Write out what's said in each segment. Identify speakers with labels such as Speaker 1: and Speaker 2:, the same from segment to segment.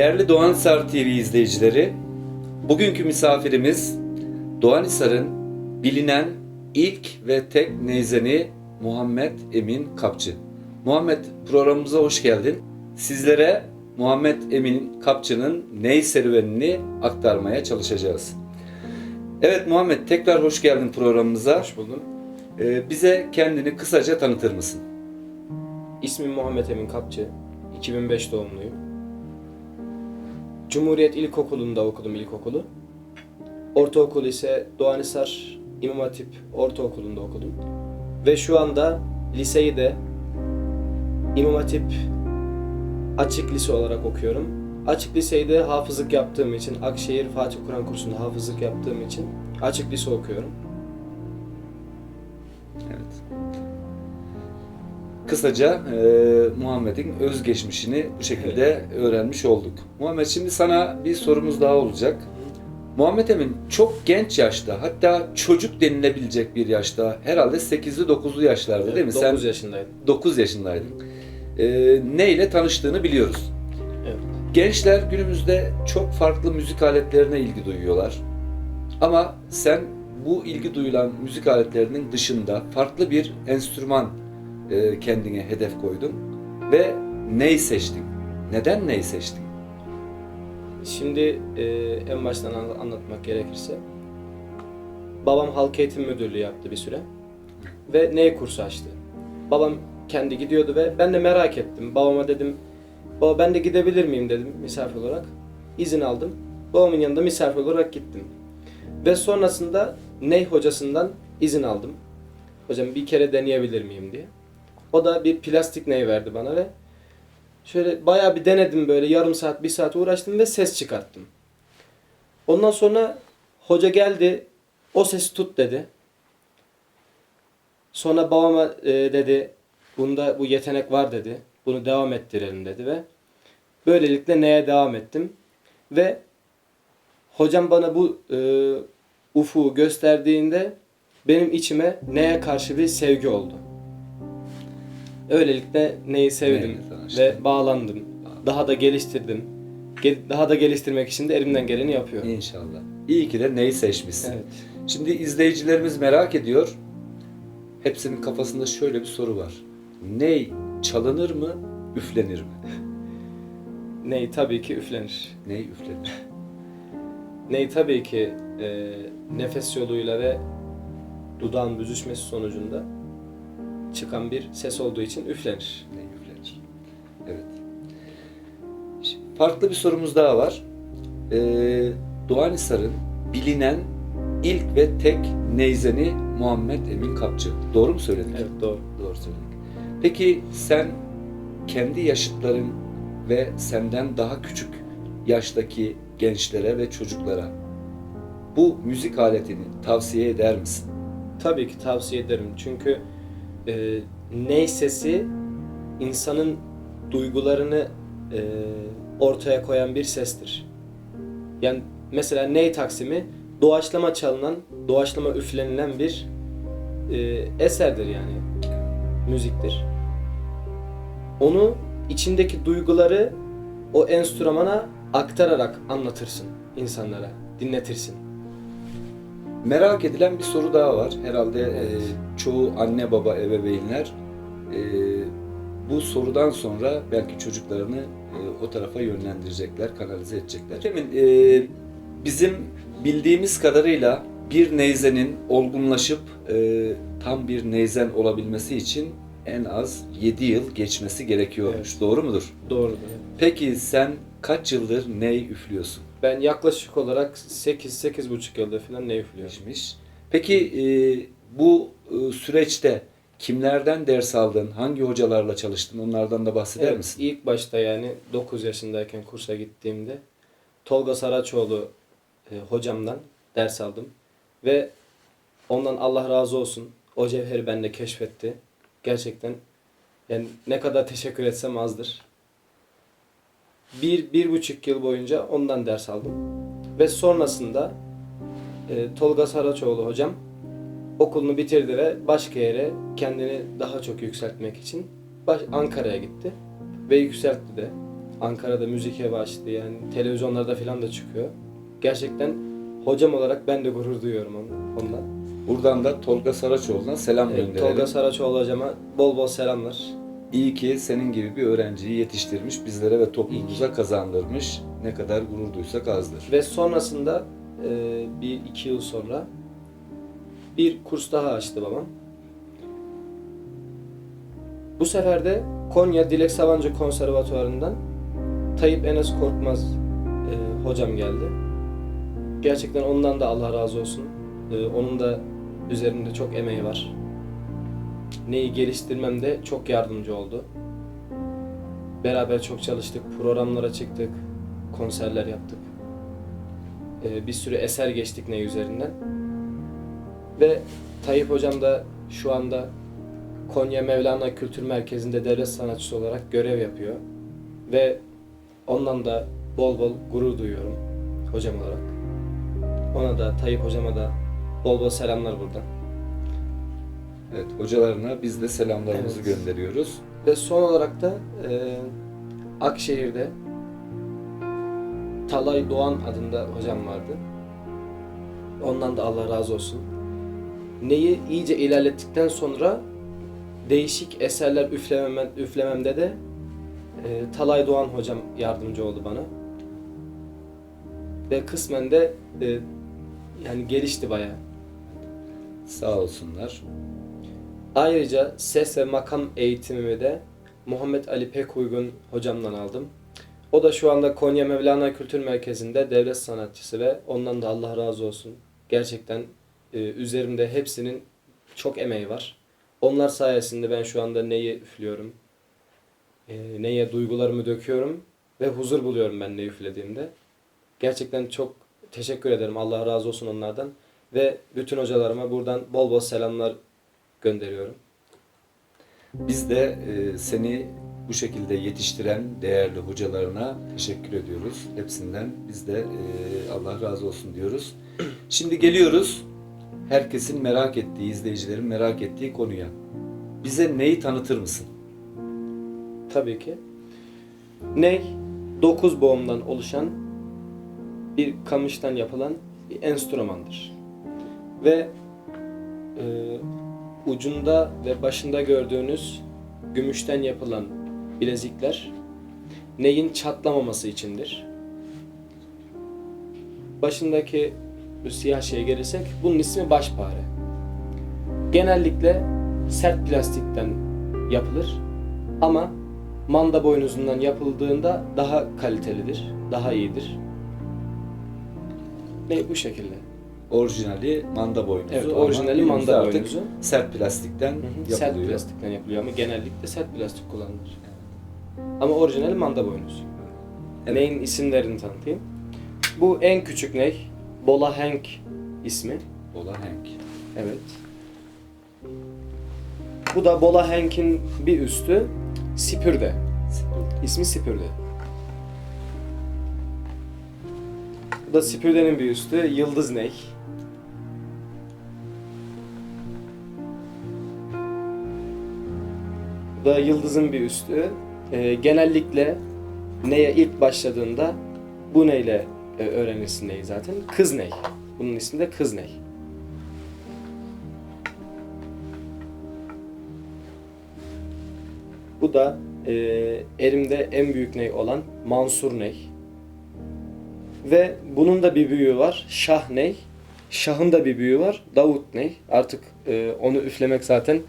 Speaker 1: Değerli Doğanisar TV izleyicileri, bugünkü misafirimiz Doğanisar'ın bilinen ilk ve tek neyzeni Muhammed Emin Kapçı. Muhammed programımıza hoş geldin. Sizlere Muhammed Emin Kapçı'nın ney serüvenini aktarmaya çalışacağız. Evet Muhammed tekrar hoş geldin programımıza.
Speaker 2: Hoş buldum.
Speaker 1: Ee, bize kendini kısaca tanıtır mısın?
Speaker 2: İsmim Muhammed Emin Kapçı. 2005 doğumluyum. Cumhuriyet İlkokulu'nda okudum ilkokulu. Ortaokul ise Doğanisar İmam Hatip Ortaokulu'nda okudum. Ve şu anda liseyi de İmam Hatip Açık Lise olarak okuyorum. Açık Liseyi de hafızlık yaptığım için, Akşehir Fatih Kur'an kursunda hafızlık yaptığım için Açık Lise okuyorum.
Speaker 1: Evet. Kısaca e, Muhammed'in özgeçmişini bu şekilde öğrenmiş olduk. Muhammed şimdi sana bir sorumuz daha olacak. Muhammed Emin çok genç yaşta hatta çocuk denilebilecek bir yaşta herhalde 8'li 9'lu yaşlarda değil mi?
Speaker 2: 9
Speaker 1: Sen
Speaker 2: yaşındaydım.
Speaker 1: 9 yaşındaydın. E, ne ile tanıştığını biliyoruz.
Speaker 2: Evet.
Speaker 1: Gençler günümüzde çok farklı müzik aletlerine ilgi duyuyorlar. Ama sen bu ilgi duyulan müzik aletlerinin dışında farklı bir enstrüman e, kendine hedef koydun ve neyi seçtin? Neden neyi seçtin?
Speaker 2: Şimdi e, en baştan an- anlatmak gerekirse babam halk eğitim müdürlüğü yaptı bir süre ve ney kursu açtı. Babam kendi gidiyordu ve ben de merak ettim. Babama dedim, baba ben de gidebilir miyim dedim misafir olarak. İzin aldım. Babamın yanında misafir olarak gittim. Ve sonrasında ney hocasından izin aldım. Hocam bir kere deneyebilir miyim diye. O da bir plastik ney verdi bana ve Şöyle bayağı bir denedim böyle yarım saat, bir saat uğraştım ve ses çıkarttım. Ondan sonra hoca geldi, o sesi tut dedi. Sonra babama e, dedi, bunda bu yetenek var dedi. Bunu devam ettirelim dedi ve böylelikle neye devam ettim. Ve hocam bana bu e, ufuğu gösterdiğinde benim içime neye karşı bir sevgi oldu. Öylelikle neyi sevdim
Speaker 1: Neyle
Speaker 2: ve bağlandım. Daha da geliştirdim. Ge- Daha da geliştirmek için de elimden geleni yapıyorum.
Speaker 1: İnşallah. İyi ki de neyi seçmişsin.
Speaker 2: Evet.
Speaker 1: Şimdi izleyicilerimiz merak ediyor. Hepsinin kafasında şöyle bir soru var. Ney çalınır mı, üflenir mi?
Speaker 2: Ney tabii ki üflenir.
Speaker 1: Ney üflenir?
Speaker 2: Ney tabii ki e, nefes yoluyla ve dudağın büzüşmesi sonucunda çıkan bir ses olduğu için üflenir.
Speaker 1: Ney üflenir? Evet. Şimdi farklı bir sorumuz daha var. Ee, Doğanisar'ın bilinen ilk ve tek neyzeni Muhammed Emin Kapçı. Doğru mu söyledik?
Speaker 2: Evet doğru.
Speaker 1: Doğru söyledik. Peki sen kendi yaşıtların ve senden daha küçük yaştaki gençlere ve çocuklara bu müzik aletini tavsiye eder misin?
Speaker 2: Tabii ki tavsiye ederim. Çünkü e, ney sesi insanın duygularını e, ortaya koyan bir sestir. Yani mesela ney taksimi doğaçlama çalınan, doğaçlama üflenilen bir e, eserdir yani. Müziktir. Onu içindeki duyguları o enstrümana aktararak anlatırsın insanlara, dinletirsin.
Speaker 1: Merak edilen bir soru daha var. Herhalde e,
Speaker 2: Evet.
Speaker 1: çoğu anne baba ebeveynler e, bu sorudan sonra belki çocuklarını e, o tarafa yönlendirecekler, kanalize edecekler. Demin e, bizim bildiğimiz kadarıyla bir neyzenin olgunlaşıp e, tam bir neyzen olabilmesi için en az 7 yıl geçmesi gerekiyormuş.
Speaker 2: Evet.
Speaker 1: Doğru mudur?
Speaker 2: Doğrudur.
Speaker 1: Peki sen kaç yıldır ney üflüyorsun?
Speaker 2: Ben yaklaşık olarak 8-8,5 yılda falan ne üflüyorum.
Speaker 1: geçmiş. Peki e, bu e, süreçte kimlerden ders aldın? Hangi hocalarla çalıştın? Onlardan da bahseder
Speaker 2: Evet,
Speaker 1: misin?
Speaker 2: ilk başta yani 9 yaşındayken kursa gittiğimde Tolga Saraçoğlu e, hocamdan ders aldım. Ve ondan Allah razı olsun o cevheri bende keşfetti. Gerçekten yani ne kadar teşekkür etsem azdır. Bir, bir buçuk yıl boyunca ondan ders aldım. Ve sonrasında e, Tolga Saraçoğlu hocam okulunu bitirdi ve başka yere kendini daha çok yükseltmek için Ankara'ya gitti. Ve yükseltti de. Ankara'da müzike başladı yani televizyonlarda falan da çıkıyor. Gerçekten hocam olarak ben de gurur duyuyorum on- ondan.
Speaker 1: Buradan da Tolga Saraçoğlu'na selam
Speaker 2: Evet,
Speaker 1: gönderelim.
Speaker 2: Tolga Saraçoğlu hocama bol bol selamlar.
Speaker 1: İyi ki senin gibi bir öğrenciyi yetiştirmiş, bizlere ve toplumumuza kazandırmış. Ne kadar gurur duysak azdır.
Speaker 2: Ve sonrasında e, bir iki yıl sonra bir kurs daha açtı babam. Bu sefer de Konya Dilek Sabancı Konservatuvarı'ndan Tayyip Enes Korkmaz e, hocam geldi. Gerçekten ondan da Allah razı olsun. E, onun da üzerinde çok emeği var. Neyi geliştirmemde çok yardımcı oldu. Beraber çok çalıştık, programlara çıktık, konserler yaptık. Ee, bir sürü eser geçtik ne üzerinden. Ve Tayyip Hocam da şu anda Konya Mevlana Kültür Merkezi'nde devlet sanatçısı olarak görev yapıyor. Ve ondan da bol bol gurur duyuyorum hocam olarak. Ona da Tayyip Hocama da bol bol selamlar buradan.
Speaker 1: Evet, hocalarına biz de selamlarımızı
Speaker 2: Evet.
Speaker 1: gönderiyoruz.
Speaker 2: Ve son olarak da e, Akşehir'de Talay Doğan adında hocam vardı. Ondan da Allah razı olsun. Neyi iyice ilerlettikten sonra değişik eserler üflemem, üflememde de e, Talay Doğan hocam yardımcı oldu bana. Ve kısmen de e, yani gelişti bayağı.
Speaker 1: Sağ olsunlar.
Speaker 2: Ayrıca ses ve makam eğitimimi de Muhammed Ali Pekuygun hocamdan aldım. O da şu anda Konya Mevlana Kültür Merkezi'nde devlet sanatçısı ve ondan da Allah razı olsun. Gerçekten e, üzerimde hepsinin çok emeği var. Onlar sayesinde ben şu anda neyi üflüyorum, e, neye duygularımı döküyorum ve huzur buluyorum ben ne üflediğimde. Gerçekten çok teşekkür ederim. Allah razı olsun onlardan. Ve bütün hocalarıma buradan bol bol selamlar gönderiyorum.
Speaker 1: Biz de e, seni bu şekilde yetiştiren değerli hocalarına teşekkür ediyoruz. Hepsinden biz de e, Allah razı olsun diyoruz. Şimdi geliyoruz herkesin merak ettiği, izleyicilerin merak ettiği konuya. Bize neyi tanıtır mısın?
Speaker 2: Tabii ki. Ney? 9 boğumdan oluşan bir kamıştan yapılan bir enstrümandır. Ve e, ucunda ve başında gördüğünüz gümüşten yapılan bilezikler neyin çatlamaması içindir. Başındaki bu siyah şeye gelirsek bunun ismi başpare. Genellikle sert plastikten yapılır ama manda boynuzundan yapıldığında daha kalitelidir, daha iyidir. Ne bu şekilde.
Speaker 1: Orijinali manda boynuzu.
Speaker 2: Evet,
Speaker 1: ama
Speaker 2: orijinali
Speaker 1: günümüzde
Speaker 2: manda
Speaker 1: artık
Speaker 2: boynuzu.
Speaker 1: Sert plastikten
Speaker 2: Hı hı,
Speaker 1: yapılıyor.
Speaker 2: Sert plastikten yapılıyor ama genellikle sert plastik kullanılır. Ama orijinali manda boynuzu.
Speaker 1: Evet.
Speaker 2: Neyin isimlerini tanıtayım. Bu en küçük ney. Bola Hank ismi.
Speaker 1: Ola Hank.
Speaker 2: Evet. Bu da Bola Hank'in bir üstü Sipürde. İsmi Sipürde. Bu da Sipürde'nin bir üstü Yıldız Ney. Da Yıldız'ın bir üstü. Ee, genellikle neye ilk başladığında bu neyle e, öğrenirsin neyi zaten. Kız ney. Bunun ismi de kız ney. Bu da e, elimde en büyük ney olan Mansur ney. Ve bunun da bir büyüğü var. Şah ney. Şah'ın da bir büyüğü var. Davut ney. Artık e, onu üflemek zaten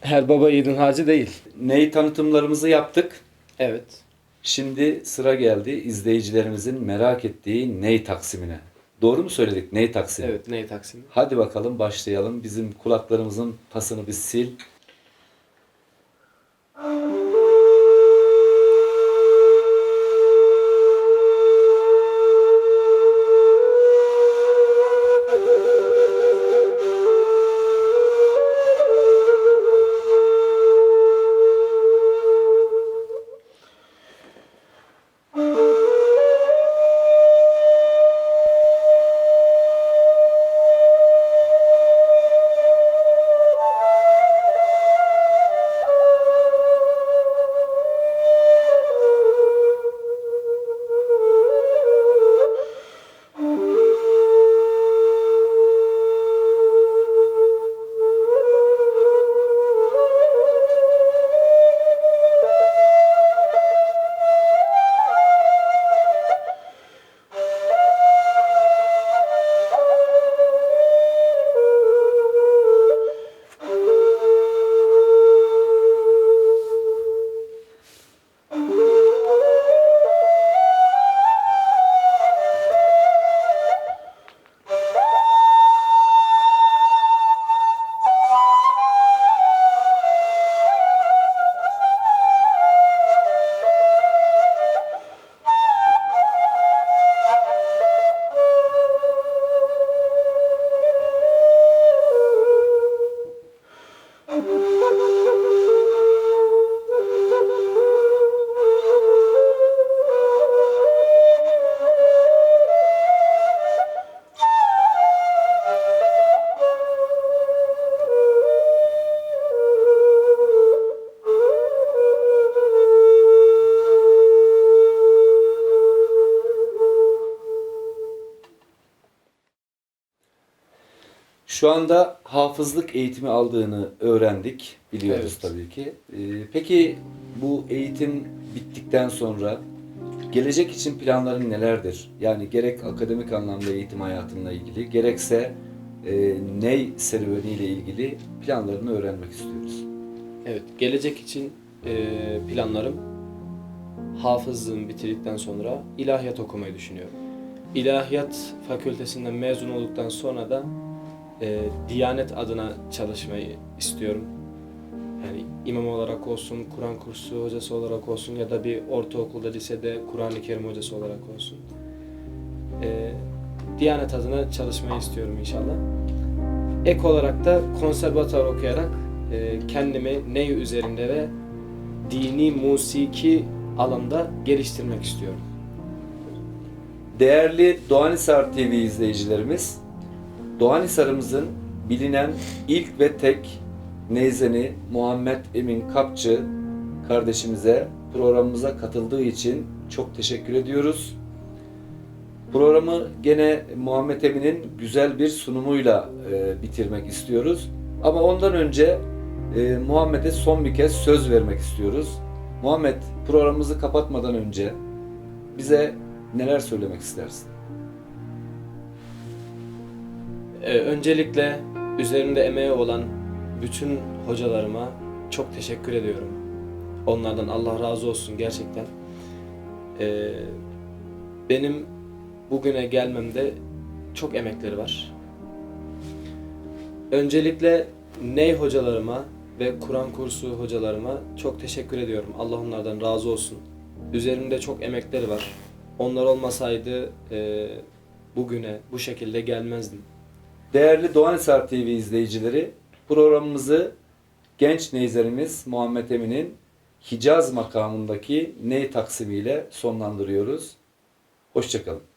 Speaker 2: her baba yiğidin harcı değil.
Speaker 1: Ney tanıtımlarımızı yaptık.
Speaker 2: Evet.
Speaker 1: Şimdi sıra geldi izleyicilerimizin merak ettiği ney taksimine. Doğru mu söyledik ney taksimi?
Speaker 2: Evet ney taksimi.
Speaker 1: Hadi bakalım başlayalım. Bizim kulaklarımızın pasını bir sil. Şu anda hafızlık eğitimi aldığını öğrendik. Biliyoruz
Speaker 2: Evet.
Speaker 1: tabii ki. Ee, peki bu eğitim bittikten sonra gelecek için planların nelerdir? Yani gerek akademik anlamda eğitim hayatınla ilgili gerekse e, ney serüveniyle ilgili planlarını öğrenmek istiyoruz.
Speaker 2: Evet, gelecek için e, planlarım hafızlığımı bitirdikten sonra ilahiyat okumayı düşünüyorum. İlahiyat fakültesinden mezun olduktan sonra da e, Diyanet adına çalışmayı istiyorum. Yani imam olarak olsun, Kur'an kursu hocası olarak olsun ya da bir ortaokulda, lisede Kur'an-ı Kerim hocası olarak olsun. E, Diyanet adına çalışmayı istiyorum inşallah. Ek olarak da konservatuar okuyarak e, kendimi ney üzerinde ve dini musiki alanda geliştirmek istiyorum.
Speaker 1: Değerli Doğanisar TV izleyicilerimiz, Doğanisar'ımızın bilinen ilk ve tek neyzeni Muhammed Emin Kapçı kardeşimize programımıza katıldığı için çok teşekkür ediyoruz. Programı gene Muhammed Emin'in güzel bir sunumuyla e, bitirmek istiyoruz. Ama ondan önce e, Muhammed'e son bir kez söz vermek istiyoruz. Muhammed programımızı kapatmadan önce bize neler söylemek istersin?
Speaker 2: Ee, öncelikle üzerimde emeği olan bütün hocalarıma çok teşekkür ediyorum. Onlardan Allah razı olsun gerçekten. Ee, benim bugüne gelmemde çok emekleri var. Öncelikle Ney hocalarıma ve Kur'an kursu hocalarıma çok teşekkür ediyorum. Allah onlardan razı olsun. Üzerimde çok emekleri var. Onlar olmasaydı e, bugüne bu şekilde gelmezdim.
Speaker 1: Değerli Doğanisar TV izleyicileri, programımızı genç neyzerimiz Muhammed Emin'in Hicaz makamındaki ney taksimiyle sonlandırıyoruz. Hoşçakalın.